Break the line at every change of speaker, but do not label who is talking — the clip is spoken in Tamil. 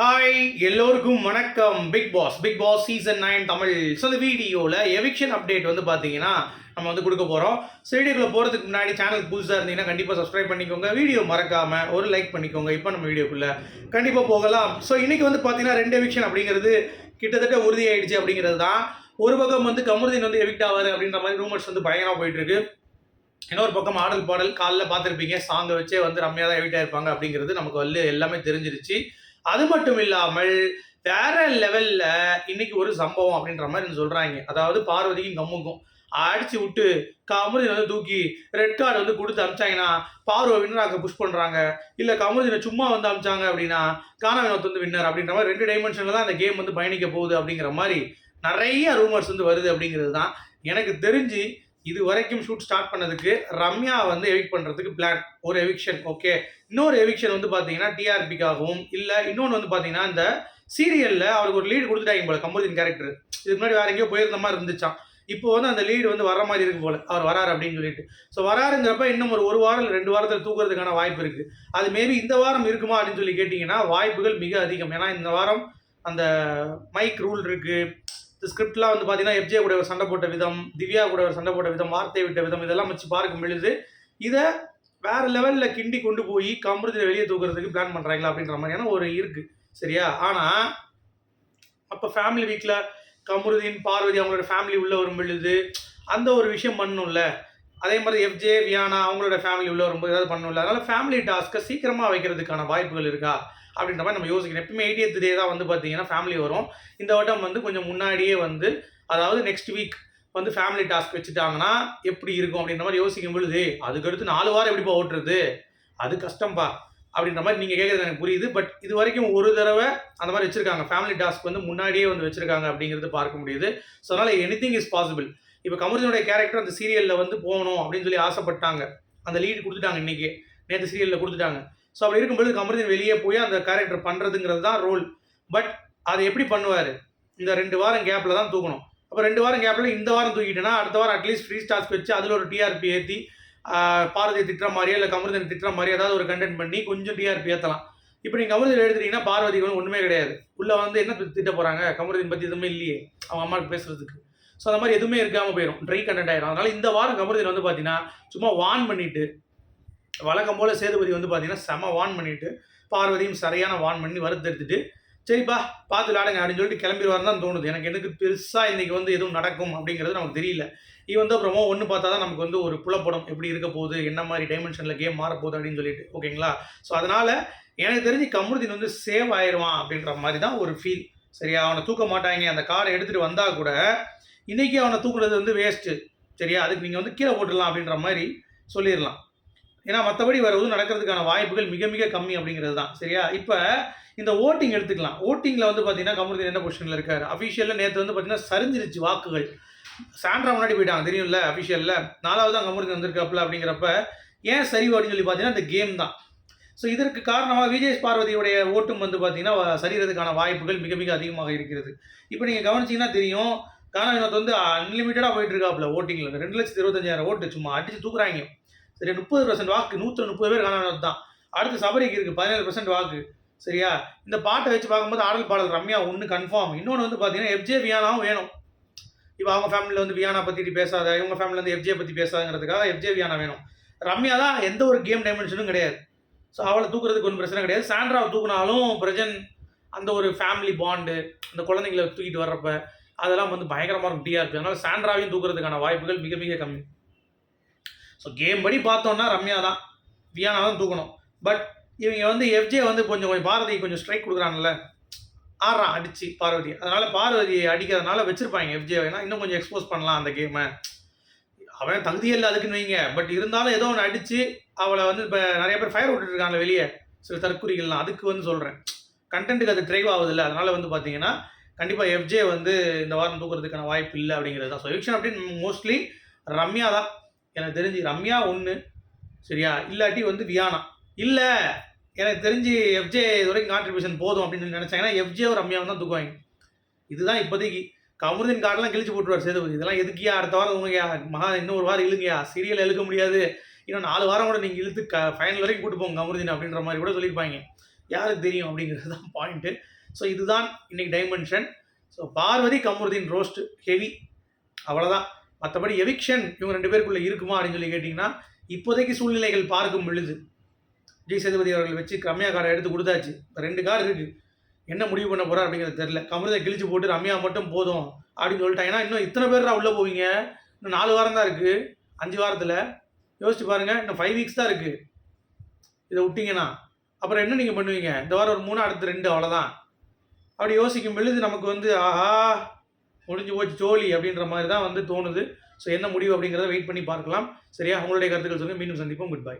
ஹாய் எல்லோருக்கும் வணக்கம். Bigg Boss Bigg Boss season nine Tamil. So இந்த வீடியோவில் எவிக்ஷன் அப்டேட் வந்து பார்த்தீங்கன்னா நம்ம வந்து கொடுக்க போகிறோம் ஸோ வீடியோக்குள்ள போகிறதுக்கு முன்னாடி சேனல் புதுசாக இருந்தீங்கன்னா கண்டிப்பாக சப்ஸ்கிரைப் பண்ணிக்கோங்க. வீடியோ மறக்காமல் ஒரு லைக் பண்ணிக்கோங்க. இப்போ நம்ம வீடியோக்குள்ளே கண்டிப்பாக போகலாம். ஸோ இன்றைக்கி வந்து பார்த்தீங்கன்னா ரெண்டு எவிக்ஷன் அப்படிங்கிறது கிட்டத்தட்ட உறுதியாயிடுச்சு அப்படிங்கிறது தான். ஒரு பக்கம் வந்து கமருதீன் வந்து எவிக்ட் ஆவார் அப்படின்ற மாதிரி ரூமர்ஸ் வந்து பயங்கரமாக போயிட்டுருக்கு. இன்னொரு பக்கம் ஆடல் பாடல் காலைல பார்த்துருப்பீங்க. சாங்கை வச்சே வந்து ரம்யா தான் எவிக்ட் ஆயிருப்பாங்க அப்படிங்கிறது நமக்கு வந்து எல்லாமே தெரிஞ்சிருச்சு. அது மட்டும் இல்லாமல் வேற லெவல்ல இன்னைக்கு ஒரு சம்பவம் அப்படின்ற மாதிரி சொல்றாங்க. அதாவது பார்வதிக்கும் கம்முக்கும். அடிச்சு விட்டு கமருதினை வந்து தூக்கி ரெட் கார்டு வந்து கொடுத்து அமிச்சாங்கன்னா பார்வை வின்னராக புஷ் பண்றாங்க. இல்ல கமருதினை சும்மா வந்து அமிச்சாங்க அப்படின்னா கானா வினோத் வந்து வின்னர் அப்படின்ற மாதிரி ரெண்டு டைமென்ஷன்ல தான் அந்த கேம் வந்து பயணிக்க போகுது அப்படிங்கிற மாதிரி நிறைய ரூமர்ஸ் வந்து வருது அப்படிங்கிறது தான் எனக்கு தெரிஞ்சு இது வரைக்கும் ஷூட் ஸ்டார்ட் பண்ணதுக்கு ரம்யா வந்து எவிக் பண்ணுறதுக்கு பிளான் ஒரு எவிக்ஷன் ஓகே இன்னொரு எவிக்ஷன் வந்து பார்த்தீங்கன்னா டிஆர்பிக்காகவும் இல்லை இன்னொன்று வந்து பார்த்தீங்கன்னா இந்த சீரியலில் அவருக்கு ஒரு லீடு கொடுத்துட்டாங்க போல கம்போதின் கேரக்டர் இதுக்கு முன்னாடி வேற எங்கேயோ போயிருந்த மாதிரி இருந்துச்சான் இப்போ வந்து அந்த லீடு வந்து வர மாதிரி இருக்கு போல அவர் வராரு அப்படின்னு சொல்லிட்டு. ஸோ வராருங்கிறப்ப இன்னும் ஒரு ஒரு வாரம் ரெண்டு வாரத்தில் தூக்குறதுக்கான வாய்ப்பு இருக்கு. அது மேபி இந்த வாரம் இருக்குமா அப்படின்னு சொல்லி கேட்டிங்கன்னா வாய்ப்புகள் மிக அதிகம். ஏன்னா இந்த வாரம் அந்த மைக் ரூல் இருக்கு. இந்த ஸ்கிரிப்ட்லாம் வந்து பார்த்தீங்கன்னா எஃப்ஜே கூட ஒரு சண்டை போட்ட விதம் திவ்யா கூட ஒரு சண்டை போட்ட விதம் வார்த்தை விட்ட விதம் இதெல்லாம் வச்சு பார்க்கும் பொழுது இதை வேற லெவலில் கிண்டி கொண்டு போய் கமிருதியில் வெளியே தூக்குறதுக்கு பிளான் பண்ணுறாங்களா அப்படின்ற மாதிரியான ஒரு இருக்கு. சரியா? ஆனால் அப்போ ஃபேமிலி வீக்கில் கமருதீன் பார்வதி அவங்களோட ஃபேமிலி உள்ளே வரும் பொழுது அந்த ஒரு விஷயம் பண்ணணும்ல அதே மாதிரி எஃப்ஜே வியானா அவங்களோட ஃபேமிலி உள்ளே வரும்போது ஏதாவது பண்ணணும்ல அதனால் ஃபேமிலி டாஸ்க்கை சீக்கிரமாக வைக்கிறதுக்கான வாய்ப்புகள் இருக்கா? அப்படின்ற மாதிரி நம்ம யோசிக்கணும். எப்பவுமே எயிட்டியத் டே தான் வந்து பார்த்தீங்கன்னா ஃபேமிலி வரும். இந்த வட்டம் வந்து கொஞ்சம் முன்னாடியே வந்து அதாவது நெக்ஸ்ட் வீக் வந்து ஃபேமிலி டாஸ்க் வச்சுட்டாங்கன்னா எப்படி இருக்கும் அப்படின்ற மாதிரி யோசிக்கும் பொழுது அதுக்கடுத்து நாலு வாரம் எப்படிப்பா ஓட்டுறது? அது கஷ்டம்பா. அப்படின்ற மாதிரி நீங்கள் கேட்குறது எனக்கு புரியுது. பட் இது வரைக்கும் ஒரு தடவை அந்த மாதிரி வச்சுருக்காங்க. ஃபேமிலி டாஸ்க் வந்து முன்னாடியே வந்து வச்சுருக்காங்க அப்படிங்கிறது பார்க்க முடியுது. ஸோ அதனால் எனி திங் இஸ் பாசிபிள் இப்போ கமர்ஜனுடைய கேரக்டர் அந்த சீரியலில் வந்து போகணும் அப்படின்னு சொல்லி ஆசைப்பட்டாங்க. அந்த லீடு கொடுத்துட்டாங்க இன்றைக்கி நேற்று சீரியலில் கொடுத்துட்டாங்க. ஸோ அப்படி இருக்கும்பொழுது கமருதீன் வெளியே போய் அந்த கேரக்டர் பண்ணுறதுங்கிறது தான் ரோல் பட் அதை எப்படி பண்ணுவார்? இந்த ரெண்டு வாரம் கேப்பில் தான் தூக்கணும். அப்போ ரெண்டு வாரம் கேப்பில் இந்த வாரம் தூக்கிட்டேன்னா அடுத்த வாரம் அட்லீஸ்ட் ஃப்ரீ ஸ்டார்ஸ் வச்சு அதில் ஒரு டிஆர்பி ஏற்றி பாரதியை திட்டுற மாதிரியோ இல்லை கமருதன் திட்டுற மாதிரி ஏதாவது ஒரு கண்டென்ட் பண்ணி கொஞ்சம் டிஆர்பி ஏற்றலாம் இப்போ நீங்கள் கமருதியில் எடுத்துட்டீங்கன்னா பார்வதி வந்து ஒன்றுமே கிடையாது. உள்ளே வந்து என்ன திட்ட போகிறாங்க கமர்தீன் பற்றி எதுவுமே இல்லையே. அவங்க அம்மாவுக்கு பேசுகிறதுக்கு ஸோ அந்த மாதிரி எதுவுமே இருக்காமல் போயிடும் ட்ரை கண்டென்ட் ஆயிரும். அதனால் இந்த வாரம் கமர்தீன் வந்து பார்த்தீங்கன்னா சும்மா வான் பண்ணிவிட்டு வழக்கம் போல் சேதுபதி வந்து பார்த்தீங்கன்னா செம வான் பண்ணிவிட்டு பார்வதியும் சரியான வான் பண்ணி வறுத்தெடுத்துட்டு சரிப்பா பார்த்து விளாடுங்க அப்படின்னு சொல்லிட்டு கிளம்பிடுவார் தான் தோணுது. எனக்கு எனக்கு பெருசாக இன்றைக்கி வந்து எதுவும் நடக்கும் அப்படிங்கிறது நமக்கு தெரியல. இது வந்து அப்புறமா ஒன்று பார்த்தா தான் நமக்கு வந்து ஒரு புலப்படம் எப்படி இருக்க போகுது என்ன மாதிரி டைமென்ஷனில் கேம் மாற அப்படின்னு சொல்லிட்டு ஓகேங்களா ஸோ அதனால் எனக்கு தெரிஞ்சு கமருதீன் வந்து சேவ் ஆயிடுவான் அப்படின்ற மாதிரி தான் ஒரு ஃபீல் சரியா? அவனை தூக்க மாட்டாங்க. அந்த காரை எடுத்துகிட்டு வந்தால் கூட இன்றைக்கி அவனை தூக்குறது வந்து வேஸ்ட்டு சரியா? அதுக்கு நீங்கள் வந்து கீழே போட்டுடலாம் அப்படின்ற மாதிரி சொல்லிடலாம். ஏன்னா மற்றபடி வேறு எதுவும் நடக்கிறதுக்கான வாய்ப்புகள் மிக மிக கம்மி அப்படிங்கிறது தான் சரியா? இப்போ இந்த ஓட்டிங் எடுத்துக்கலாம். ஓட்டிங்கில் வந்து பார்த்தீங்கன்னா கமருதீன் என்ன பொசிஷனில் இருக்கார்? அஃபிஷியலில் நேற்று வந்து பார்த்தீங்கன்னா சரிஞ்சிருச்சு வாக்குகள். சாண்ட்ரா முன்னாடி போயிட்டாங்க தெரியும்ல அஃபிஷியலில் நாலாவது தான் கமருதீன் வந்திருக்காப்புல அப்படிங்கிறப்ப ஏன் சரி அப்படின்னு சொல்லி பார்த்தீங்கன்னா இந்த கேம் தான். ஸோ இதற்கு காரணமாக விஜய் பார்வதியுடைய ஓட்டும் வந்து பார்த்தீங்கன்னா சரிகிறதுக்கான வாய்ப்புகள் மிக மிக அதிகமாக இருக்கிறது. இப்போ நீங்கள் கவனிச்சிங்கன்னா தெரியும் கானா வினோத் வந்து அன்லிமிட்டடாக போயிட்டு இருக்காப்புல ஓட்டிங்கில் ரெண்டு லட்சத்தி இருபத்தஞ்சாயிரம் ஓட்டு சும்மா அடிச்சு தூக்குறாங்க சரி முப்பது பர்சன்ட் வாக்கு நூற்றி முப்பது பேர் காணாமல் தான் அடுத்து சபரிக்கு இருக்குது பதினேழு பர்சன்ட் வாக்கு. சரியா? இந்த பாட்டை வச்சு பார்க்கும்போது ஆடல் பாடல் ரம்யா ஒன்று கன்ஃபார்ம் இன்னொன்று வந்து பார்த்தீங்கன்னா எஃப்ஜே வியானாவும் வேணும். இப்போ அவங்க ஃபேமிலியில் வந்து வியானா பற்றி பேசாத இவங்க ஃபேமிலியில் வந்து எஃப்ஜே பற்றி பேசாதுங்கிறதுக்காக எஃப்ஜே வியானா வேணும். ரம்யா தான் எந்த ஒரு கேம் டைமென்ஷனும் கிடையாது. ஸோ அவளை தூக்குறதுக்கு ஒன்றும் பிரச்சனை கிடையாது. சாண்ட்ராவை தூக்குனாலும் பிரஜன் அந்த ஒரு ஃபேமிலி பாண்டு அந்த குழந்தைங்களை தூக்கிட்டு வர்றப்ப அதெல்லாம் வந்து பயங்கரமாக இருக்கும் டிஆர்பி அதனால சாண்ட்ராவையும் தூக்குறதுக்கான வாய்ப்புகள் மிக மிக கம்மி. ஸோ கேம் படி பார்த்தோன்னா ரம்யா தான். வியானா தான் தூக்கணும். பட் இவங்க வந்து எஃப்ஜே வந்து கொஞ்சம் கொஞ்சம் பாரதி கொஞ்சம் ஸ்ட்ரைக் கொடுக்குறாங்கல்ல ஆடுறான் அடிச்சு பார்வதி. அதனால பார்வதியை அடிக்கிறதுனால வச்சிருப்பாங்க எஃப்ஜே வேணா இன்னும் கொஞ்சம் எக்ஸ்போஸ் பண்ணலாம் அந்த கேமை அவன் தகுதியே இல்லை அதுக்குன்னு வைங்க. பட் இருந்தாலும் ஏதோ ஒன்று அடித்து அவளை வந்து இப்போ நிறைய பேர் ஃபயர் விட்டுட்டு வெளியே. சில தற்குறிகள்லாம். அதுக்கு வந்து சொல்கிறேன் கண்டென்ட்டுக்கு அது ட்ரைவ் ஆகுதில்ல. அதனால வந்து பார்த்தீங்கன்னா கண்டிப்பாக எஃப்ஜே வந்து இந்த வாரம் தூக்குறதுக்கான வாய்ப்பு இல்லை அப்படிங்கிறது தான். ஸோ எவிக்ஷன் அப்படின்னு மோஸ்ட்லி ரம்யா தான். எனக்கு தெரிஞ்சு ரம்யா ஒன்று சரியா? இல்லாட்டி வந்து வியானா. இல்லை எனக்கு தெரிஞ்சு எஃப்ஜே இது வரைக்கும் கான்ட்ரிபியூஷன் போதும் அப்படின்னு சொல்லி நினச்சாங்கன்னா எஃப்ஜே ரம்யாவும் தான் தூக்குவாங்க. இதுதான் இப்போதைக்கு. கமருதீன் கார்டெலாம் கிழிச்சு போட்டுருவார் சேதுபதி. இதெல்லாம் எதுக்கியா? அடுத்த வாரம் உங்கயா மகா இன்னும் ஒரு வாரம் இழுங்கயா சீரியல் இழுக்க முடியாது. இன்னும் நாலு வாரம் கூட நீங்கள் இழுத்து க ஃபைனல் வரைக்கும் கூட்டு போங்க கமருதீன் அப்படின்ற மாதிரி கூட சொல்லியிருப்பாங்க. யாருக்கு தெரியும் அப்படிங்கிறது தான் பாயிண்ட்டு ஸோ இதுதான் இன்னைக்கு dimension so Parvathy Kamarudheen roast heavy அவ்வளோதான் மற்றபடி எவிக்ஷன் இவங்க ரெண்டு பேருக்குள்ளே இருக்குமா அப்படின்னு சொல்லி கேட்டிங்கன்னா இப்போதைக்கு சூழ்நிலைகள் பார்க்கும் பொழுது விஜய் சேதுபதி அவர்கள் வச்சு ரம்யா காரை எடுத்து கொடுத்தாச்சு. இப்போ ரெண்டு கார் இருக்குது என்ன முடிவு பண்ண போகிறா அப்படிங்கிறது தெரில கமலத்தை கிழிச்சு போட்டு ரம்யா மட்டும் போதும் அப்படின்னு சொல்லிட்டாங்க. ஏன்னா இன்னும் இத்தனை பேர் உள்ளே போவீங்க? இன்னும் நாலு வாரம் தான் இருக்குது அஞ்சு வாரத்தில். யோசிச்சு பாருங்கள் இன்னும் ஃபைவ் வீக்ஸ் தான் இருக்குது இதை விட்டிங்கன்னா அப்புறம் என்ன நீங்கள் பண்ணுவீங்க? இந்த வாரம் ஒரு மூணு அடுத்து ரெண்டு அவ்வளோதான் அப்படி யோசிக்கும் பொழுது நமக்கு வந்து ஆஹா முடிஞ்சு போச்சு ஜோலி அப்படின்ற மாதிரி தான் வந்து தோணுது. ஸோ என்ன முடிவு அப்படிங்கிறத வெயிட் பண்ணி பார்க்கலாம். சரியா? உங்களுடைய கருத்துக்கள் சொல்லுங்கள் மீண்டும் சந்திப்போம். Good bye